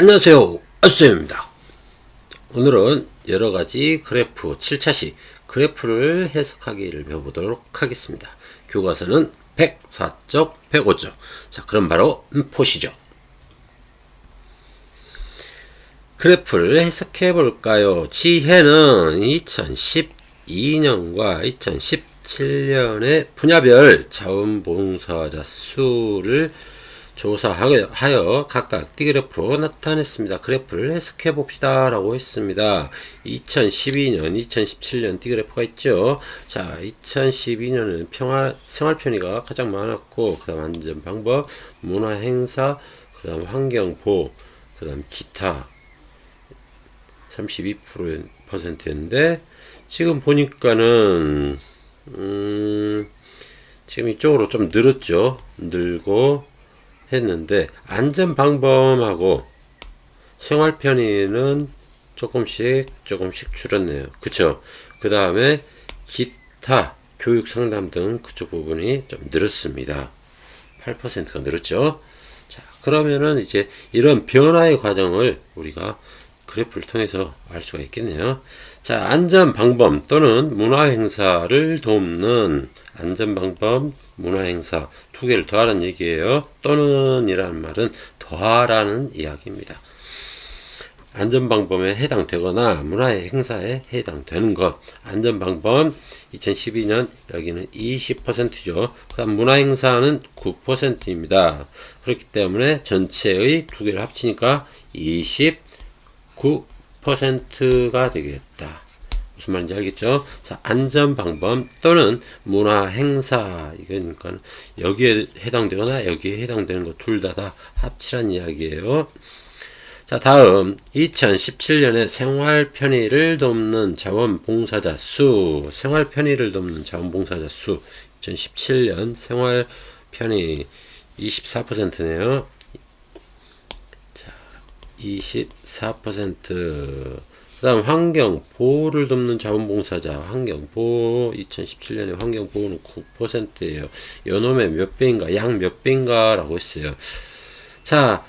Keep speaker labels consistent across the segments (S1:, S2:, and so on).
S1: 안녕하세요. 아수쌤입니다. 오늘은 여러 가지 그래프 7차시 그래프를 해석하기를 배워보도록 하겠습니다. 교과서는 104쪽, 105쪽. 자, 그럼 바로 보시죠. 그래프를 해석해 볼까요? 지혜는 2012년과 2017년의 분야별 자원봉사자 수를 조사하여 각각 D그래프로 나타냈습니다. 그래프를 해석해 봅시다. 라고 했습니다. 2012년, 2017년 D그래프가 있죠. 자, 2012년은 평화, 생활 편의가 가장 많았고, 그 다음 안전 방법, 문화 행사, 그 다음 환경 보호, 그 다음 기타, 32%였는데 지금 보니까는 음, 지금 이쪽으로 좀 늘었죠. 늘고 했는데 안전 방법하고 생활 편의는 조금씩 조금씩 줄었네요. 그쵸? 그 다음에 기타 교육 상담 등 그쪽 부분이 좀 늘었습니다. 8%가 늘었죠. 자, 그러면은 이제 이런 변화의 과정을 우리가 그래프를 통해서 알 수가 있겠네요. 자, 안전 방법 또는 문화 행사를 돕는 안전 방법, 문화 행사 두 개를 더하라는 얘기예요. 또는이라는 말은 더하라는 이야기입니다. 안전 방법에 해당되거나 문화의 행사에 해당되는 것. 안전 방법 2012년 여기는 20%죠. 그다음 문화 행사는 9%입니다. 그렇기 때문에 전체의 두 개를 합치니까 20 9%가 되겠다. 무슨 말인지 알겠죠? 자, 안전 방법 또는 문화 행사 이거니까 여기에 해당되거나 여기에 해당되는 것 둘 다 다 합치란 이야기예요. 자, 다음 2017년에 생활 편의를 돕는 자원봉사자 수, 생활 편의를 돕는 자원봉사자 수 2017년 생활 편의 24%네요. 24%. 그 다음 환경 보호를 돕는 자원봉사자 환경 보호 2017년에 환경 보호는 9%예요. 연놈의 몇 배인가 양 몇 배인가라고 했어요. 자,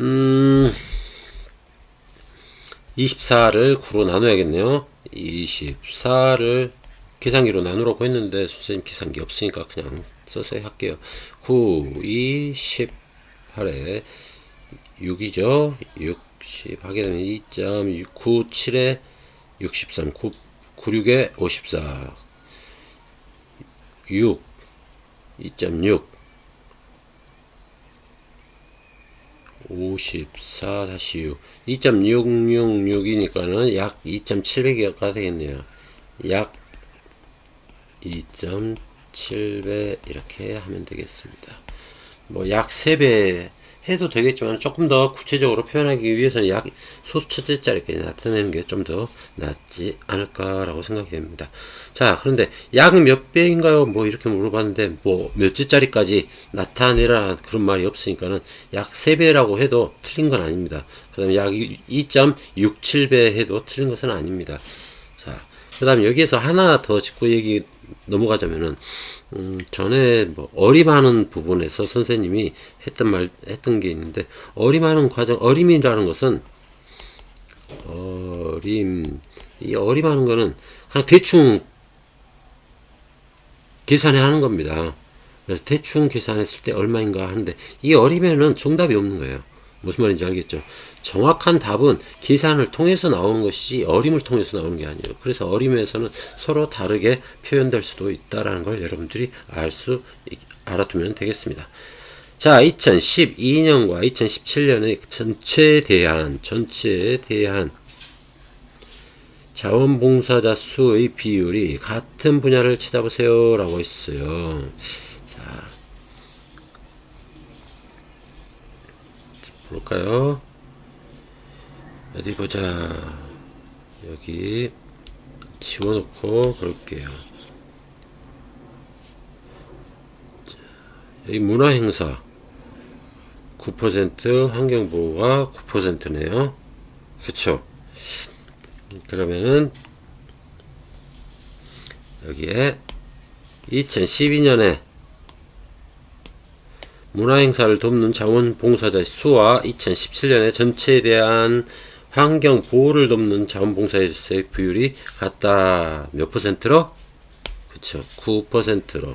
S1: 음 24를 9로 나눠야겠네요. 24를 계산기로 나누라고 했는데 선생님 계산기 없으니까 그냥 써서 할게요. 9, 2, 18에 6이죠. 60 하게 되면 2.97에 63, 9, 96에 54, 6, 2.6, 54 다시 6, 2.666이니까는 약 2.7배가 되겠네요. 약 2.7배 이렇게 하면 되겠습니다. 뭐 약 3배 해도 되겠지만 조금 더 구체적으로 표현하기 위해서는 약 소수처제자리까지 나타내는 게 좀 더 낫지 않을까라고 생각이 됩니다. 자, 그런데 약 몇 배인가요? 뭐 이렇게 물어봤는데 뭐몇 주짜리까지 나타내라 그런 말이 없으니까는 약 3배라고 해도 틀린 건 아닙니다. 그 다음에 약 2.67배 해도 틀린 것은 아닙니다. 자, 그 다음 여기에서 하나 더 짚고 얘기 넘어가자면은 음, 전에 뭐 어림하는 부분에서 선생님이 했던 말 했던 게 있는데 어림하는 과정 어림이라는 것은 어림 이 어림하는 거는 그냥 대충 계산해 하는 겁니다. 그래서 대충 계산했을 때 얼마인가 하는데 이 어림에는 정답이 없는 거예요. 무슨 말인지 알겠죠? 정확한 답은 계산을 통해서 나오는 것이지 어림을 통해서 나오는 게 아니에요. 그래서 어림에서는 서로 다르게 표현될 수도 있다라는 걸 여러분들이 알 수 알아두면 되겠습니다. 자, 2012년과 2017년의 전체에 대한 전체에 대한 자원봉사자 수의 비율이 같은 분야를 찾아보세요 라고 했어요. 자, 볼까요? 어디 보자. 여기 지워놓고 볼게요. 자, 여기 문화행사 9% 환경보호가 9%네요. 그쵸? 그러면은 여기에 2012년에 문화행사를 돕는 자원봉사자의 수와 2017년에 전체에 대한 환경 보호를 돕는 자원봉사자의 비율이 같다. 몇 퍼센트로? 그쵸. 9%로.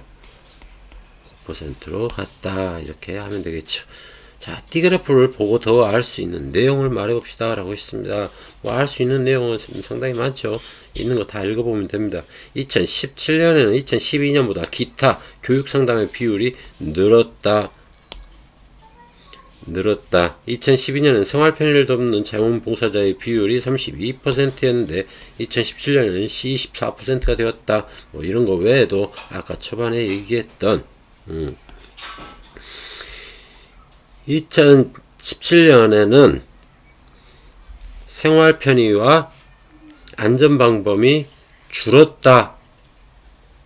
S1: 9%로 같다. 이렇게 하면 되겠죠. 자, 디그래프를 보고 더 알 수 있는 내용을 말해봅시다. 라고 했습니다. 뭐, 알 수 있는 내용은 상당히 많죠. 있는 거 다 읽어보면 됩니다. 2017년에는 2012년보다 기타 교육 상담의 비율이 늘었다. 늘었다. 2012년은 생활 편의를 돕는 자원봉사자의 비율이 32%였는데 2017년에는 24%가 되었다. 뭐 이런 거 외에도 아까 초반에 얘기했던 음. 2017년에는 생활 편의와 안전 방범이 줄었다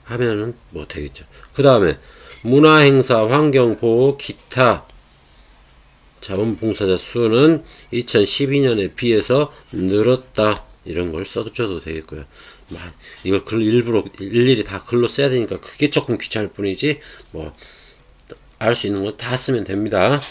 S1: 하면은 뭐 되겠죠. 그 다음에 문화 행사, 환경 보호, 기타 자원봉사자 수는 2012년에 비해서 늘었다. 이런 걸 써줘도 되겠고요. 막 이걸 글 일부러 일일이 다 글로 써야 되니까 그게 조금 귀찮을 뿐이지 뭐 알 수 있는 거다 쓰면 됩니다.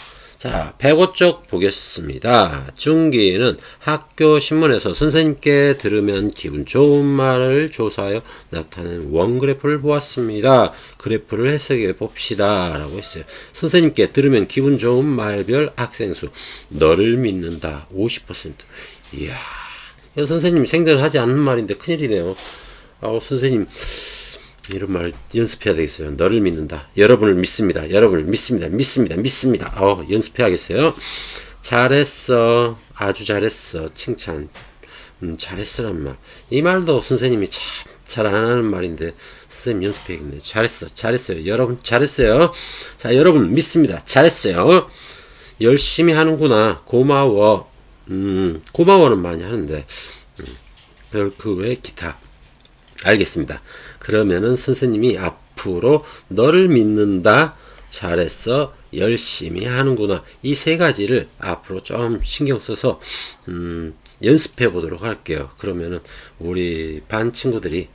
S1: 자, 105쪽 보겠습니다. 중기는 학교 신문에서 선생님께 들으면 기분 좋은 말을 조사하여 나타낸 원그래프를 보았습니다. 그래프를 해석해 봅시다. 라고 했어요. 선생님께 들으면 기분 좋은 말별 학생 수. 너를 믿는다. 50%. 이야. 이거 선생님이 생전하지 않는 말인데 큰일이네요. 아, 선생님. 이런 말 연습해야 되겠어요. 너를 믿는다. 여러분을 믿습니다. 여러분을 믿습니다. 믿습니다. 믿습니다. 어, 연습해야겠어요. 잘했어. 아주 잘했어. 칭찬. 음, 잘했어란 말. 이 말도 선생님이 참 잘 안 하는 말인데 선생님 연습해야겠네요. 잘했어. 잘했어요. 여러분 잘했어요. 자, 여러분 믿습니다. 잘했어요. 열심히 하는구나. 고마워. 음, 고마워는 많이 하는데 음, 그 외 기타. 알겠습니다. 그러면은 선생님이 앞으로 너를 믿는다. 잘했어. 열심히 하는구나. 이 세 가지를 앞으로 좀 신경 써서 음, 연습해 보도록 할게요. 그러면은 우리 반 친구들이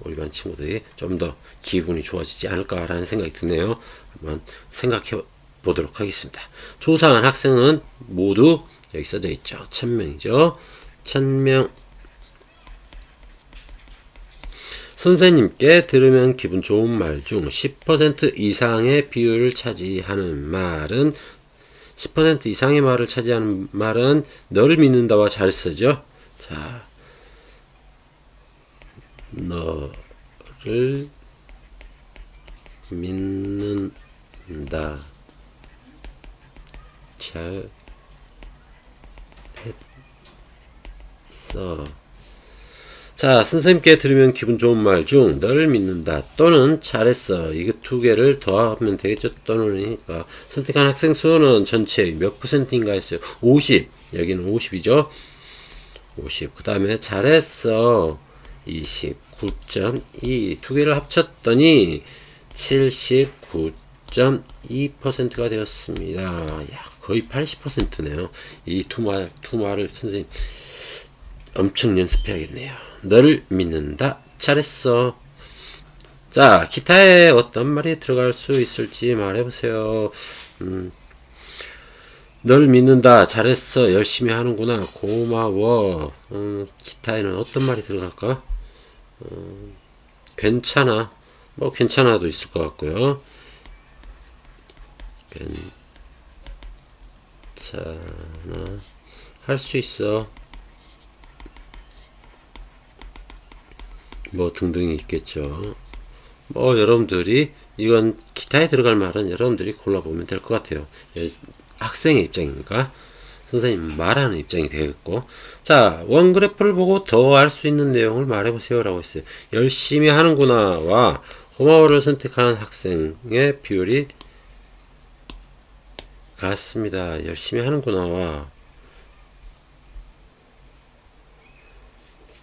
S1: 우리 반 친구들이 좀 더 기분이 좋아지지 않을까라는 생각이 드네요. 한번 생각해 보도록 하겠습니다. 조사한 학생은 모두 여기 써져 있죠. 1000명이죠. 1000명 선생님께 들으면 기분 좋은 말 중 10% 이상의 비율을 차지하는 말은 10% 이상의 말을 차지하는 말은 너를 믿는다와 잘 쓰죠. 자, 너를 믿는다. 잘 했어. 자, 선생님께 들으면 기분 좋은 말 중 너를 믿는다 또는 잘했어. 이거 두 개를 더하면 되겠죠. 또는이니까 선택한 학생 수는 전체 몇 퍼센트인가 했어요. 50. 여기는 50이죠. 50. 그 다음에 잘했어. 29.2. 두 개를 합쳤더니 79.2%가 되었습니다. 야, 거의 80%네요. 이 두 말, 두 말을 선생님 엄청 연습해야겠네요. 너를 믿는다. 잘했어. 자, 기타에 어떤 말이 들어갈 수 있을지 말해보세요. 음, 널 믿는다. 잘했어. 열심히 하는구나. 고마워. 음, 기타에는 어떤 말이 들어갈까? 음, 괜찮아. 뭐, 괜찮아도 있을 것 같고요. 괜찮아. 할 수 있어. 뭐 등등이 있겠죠. 뭐 여러분들이 이건 기타에 들어갈 말은 여러분들이 골라보면 될 것 같아요. 예, 학생의 입장이니까 선생님 말하는 입장이 되겠고 자 원그래프를 보고 더 알 수 있는 내용을 말해보세요 라고 했어요. 열심히 하는구나 와 고마워를 선택한 학생의 비율이 같습니다. 열심히 하는구나 와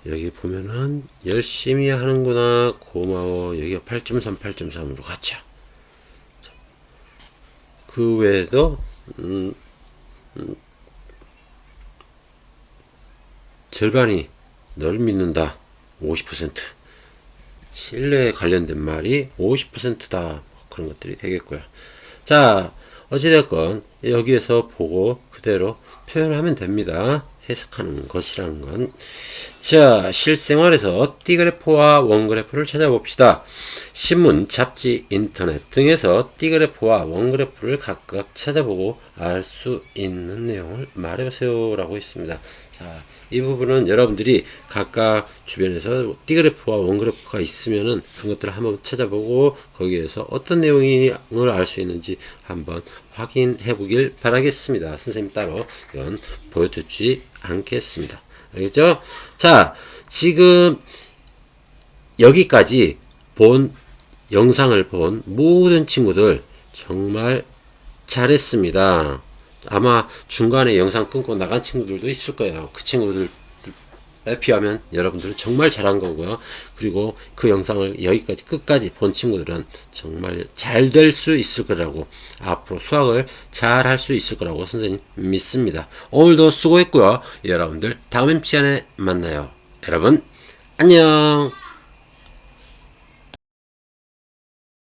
S1: 여기 보면은 열심히 하는구나. 고마워. 여기가 8.3 8.3으로 갔죠 그 외에도 음, 음, 절반이 널 믿는다. 50% 신뢰에 관련된 말이 50%다. 그런 것들이 되겠고요. 자 어찌됐건 여기에서 보고 그대로 표현하면 됩니다. 해석하는 것이라는 건. 자, 실생활에서 띠그래프와 원그래프를 찾아봅시다. 신문, 잡지, 인터넷 등에서 띠그래프와 원그래프를 각각 찾아보고 알 수 있는 내용을 말해보세요. 라고 있습니다. 자, 이 부분은 여러분들이 각각 주변에서 띠그래프와 원그래프가 있으면은 그것들을 한번 찾아보고 거기에서 어떤 내용을 알 수 있는지 한번 확인해 보길 바라겠습니다. 선생님 따로 이건 보여주지 않겠습니다. 알겠죠? 자, 지금 여기까지 본 영상을 본 모든 친구들 정말 잘했습니다. 아마 중간에 영상 끊고 나간 친구들도 있을 거예요. 그 친구들 에 비하면 여러분들은 정말 잘한 거고요. 그리고 그 영상을 여기까지 끝까지 본 친구들은 정말 잘 될 수 있을 거라고 앞으로 수학을 잘 할 수 있을 거라고 선생님 믿습니다. 오늘도 수고했고요. 여러분들 다음 시간에 만나요. 여러분 안녕.